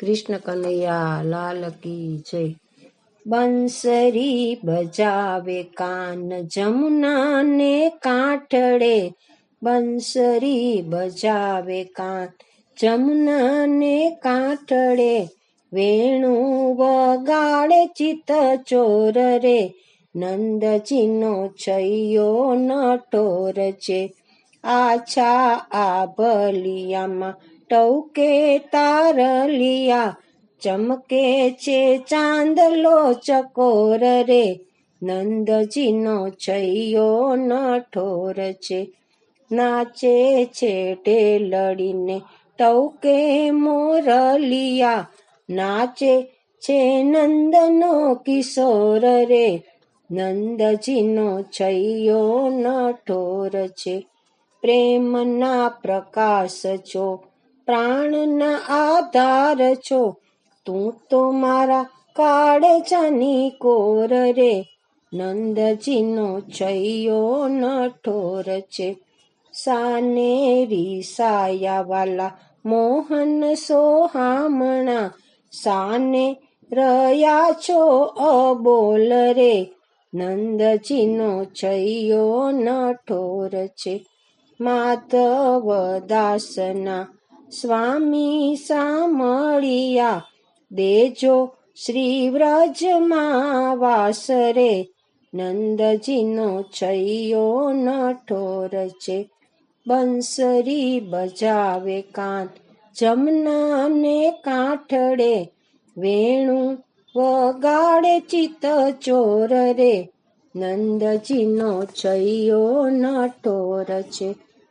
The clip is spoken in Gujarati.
કૃષ્ણ કનૈયા, લાલ કી જય. બંસરી બજાવે કાન જમુના ને કાંઠડે બંસરી બજાવે કાન જમુના ને કાંઠડે વેણુ વગાડે ચિત ચોર રે નંદજીનો છૈયો નટોર છે આછા આ ભલિયામાં ટવકે તારલિયા ચમકે છે ચાંદલો ચકોર રે. નંદજીનો છૈયો ન ઠોર છે. નાચે છે ટેલડીને ટવકે મોરલિયા નાચે છે નંદનો કિશોર રે. નંદજીનો છૈયો ન ઠોર છે. પ્રેમના પ્રકાશ છો પ્રાણના આધાર છો. તું તો મારા કાળજાની કોર રે. નંદજીનો છૈયો ઠોર છે. સાનેરી સાયાવાલા મોહન સોહામણા. સાને રહ્યા છો અબોલ રે. નંદજીનો છૈયો ન ઠોર છે. માધવ દાસના સ્વામી સામળિયા દેજો શ્રી વ્રજમાં વાસ નંદજીનો છૈયો નઠોર છે બંસરી બજાવે કાંત જમનાને કાંઠડે, વેણુ વગાડે ચિત ચોર રે નંદજીનો છૈયો નઠોર છે